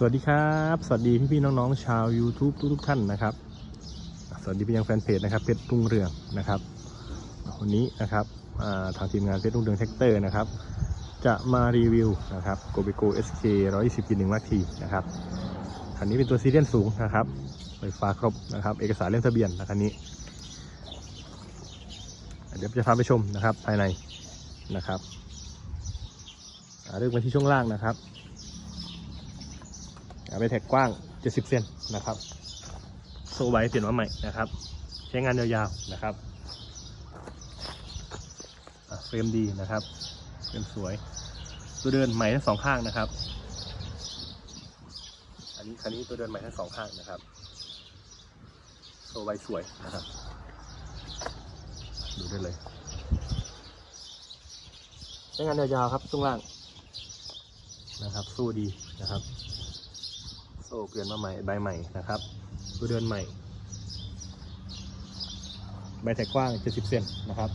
สวัสดีครับ สวัสดีพี่พี่น้องๆชาว YouTube ทุกทุกท่านนะครับ สวัสดีไปยังแฟนเพจนะครับเพชรรุ่งเรืองนะครับวันนี้นะครับทางทีมงานเพชรรุ่งเรืองแท็กเตอร์นะครับ จะมารีวิวนะครับโกเบโก SK 120กินหนึ่งวัตทีนะครับคันนี้เป็นตัวซีเรียนสูงนะครับไฟฟ้าครบนะครับ เอกสารเล่มทะเบียนนะคันนี้ เดี๋ยวจะพาไปชมนะครับภายในนะครับเริ่มกันที่ช่วงล่างนะครับ ไปแท็กกว้าง 70 เซนนะครับโซไว้เปลี่ยนมาใหม่นะครับ ใช้งานยาวๆนะครับเฟรมดีนะครับเฟรมสวย ตัวเดินใหม่ทั้งสองข้างนะครับ อันนี้คันนี้ตัวเดินใหม่ทั้งสองข้างนะครับโซไว้สวยนะครับ ดูได้เลยใช้งานยาวๆครับช่วงล่างนะครับ สู้ดีนะครับ โซ่เปลี่ยนมาใหม่ใบใหม่นะครับตัวเดินใหม่ ใบแท็กกว้าง70เซนนะครับ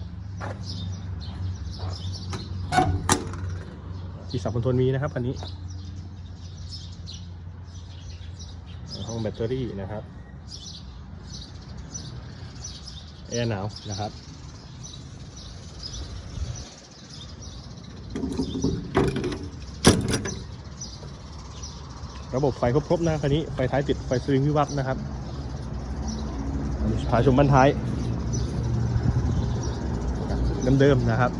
ที่สับคอนโทรลมีนะครับคันนี้ห้องแบตเตอรี่นะครับแอร์หนาวนะครับ ระบบไฟครบๆนะคันนี้ไฟท้ายติดไฟสวิงวิวับนะครับพาชมบ้านท้ายเดิมๆนะครับ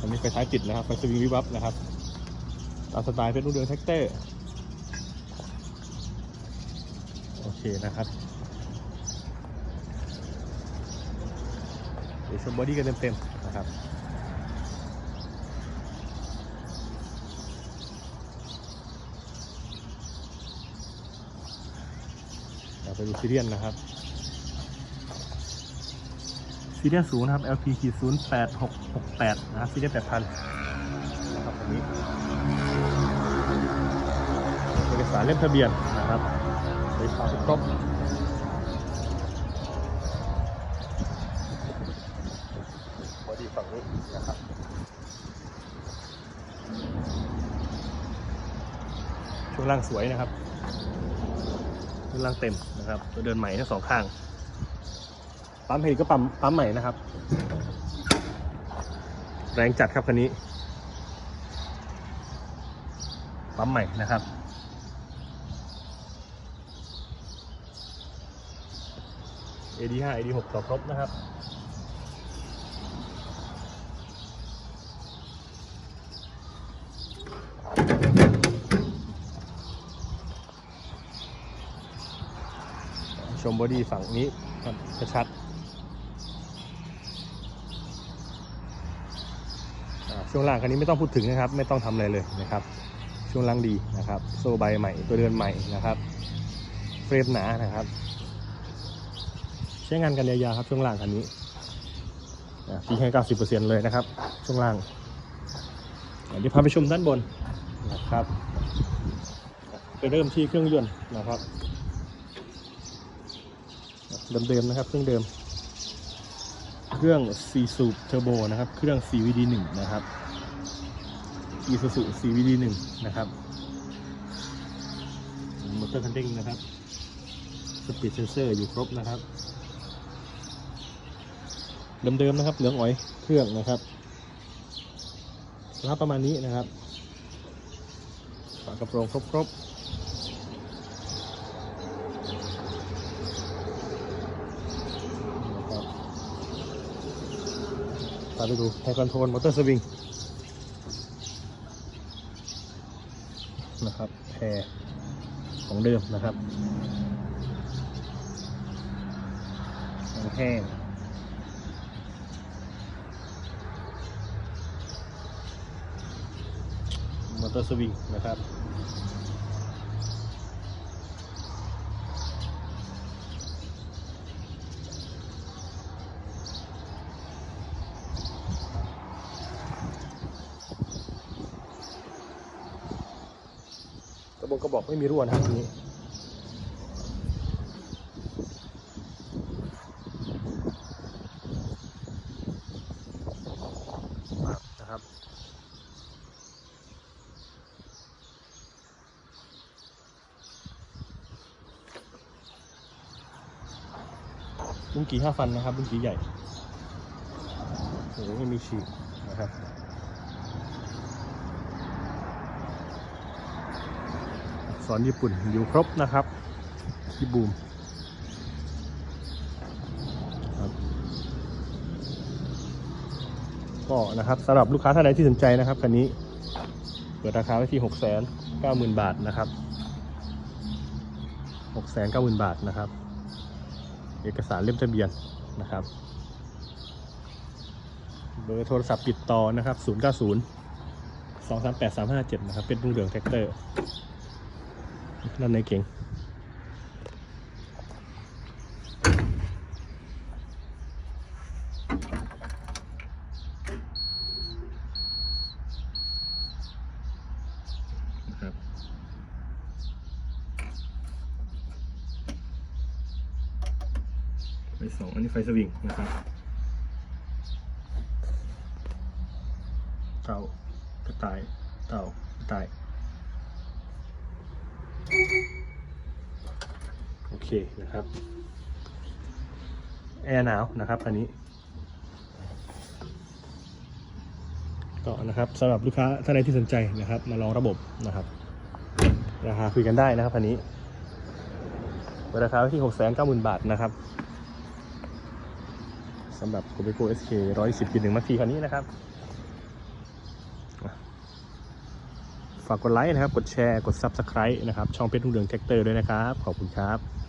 อันนี้ไฟท้ายติดนะครับไฟสวิงวิวับนะครับตามสไตล์เป็นรุ่นเรืองแท็กเตอร์โอเคนะครับเดี๋ยวชมบอดี้กันเต็มๆนะครับ เรา ไปดูซีเรียนนะครับซีเรียนสูงนะครับ LP ขีดศูนย์แปดหกหกแปดนะครับซีเรียนแปดพันนะครับอันนี้เอกสารเล่มทะเบียนนะครับใบฟ้าครบบอดีฝั่งนี้นะครับช่วงล่างสวยนะครับ เครื่องล่างเต็มนะครับตัวเดินใหม่ทั้งสองข้าง ปั๊มเฮลิก็ปั๊มปั๊มใหม่นะครับ แรงจัดครับคันนี้ ปั๊มใหม่นะครับ AD5 AD6 ต่อครบนะครับ ชมบอดี้ฝั่งนี้ครับชัดอ่าช่วงล่างคันนี้ไม่ต้องพูดถึงนะครับ ไม่ต้องทำอะไรเลยนะครับ ช่วงล่างดีนะครับ โซ่ใบใหม่ตัวเดือนใหม่นะครับ เฟรมหนานะครับ ใช้งานกันยาวๆครับ ช่วงล่างคันนี้อ่าตีให้90%เลยนะครับ ช่วงล่างอ่าเดี๋ยวพาไปชมด้านบนนะครับไปเริ่มที่เครื่องยนต์นะครับ เดิมๆนะครับเครื่องเดิม เครื่อง4สูบเทอร์โบนะครับ เครื่อง CVD 1นะครับ Isuzu CVD 1นะครับมอเตอร์คันเร่งนะครับ สปีดเซนเซอร์อยู่ครบนะครับ เดิมๆนะครับ เหลืองอ๋อยเครื่องนะครับสภาพประมาณนี้นะครับฝากระโปรงครบๆ นะครับ ตามไปดูไฮคอนโทรลมอเตอร์สวิงนะครับแพรของเดิมนะครับแห้งมอเตอร์สวิงนะครับ ระบงกระบอกไม่มีรั่วนะคทีนี้นะครับบุ้งกี่ห้าฟันนะครับบุ้งกี่ใหญ่โอ้โหไม่มีฉีกนะครับ สอนญี่ปุ่นอยู่ครบนะครับพี่บูมก็นะครับสำหรับลูกค้าท่านใดที่สนใจนะครับคันนี้เปิดราคาไว้ที่หกแสนเก้าหมื่นบาทนะครับหกแสนเก้าหมื่นบาทนะครับ เอกสารเล่มทะเบียนนะครับ เบอร์โทรศัพท์ติดต่อนะครับ 090 238 357 นะครับ เป็นรุ่งเรืองแท็กเตอร์ ด้านในเก่งนะครับไฟสองอันนี้ไฟสวิงนะครับเต่า กระต่าย เต่ากระต่าย โอเคนะครับ แอร์หนาวนะครับอันนี้ ก็นะครับสำหรับลูกค้าท่านใดที่สนใจนะครับ มาลองระบบนะครับ ราคาคุยกันได้นะครับอันนี้เปิดราคาไว้ที่690,000บาทนะครับสำหรับ c o b e c o SK 110กินหนึ่งมาทีคันนี้นะครับอะ ฝากกดไลค์นะครับ กดแชร์ กด Subscribe นะครับ ช่องเพชรรุ่งเรืองแท็กเตอร์ด้วยนะครับ ขอบคุณครับ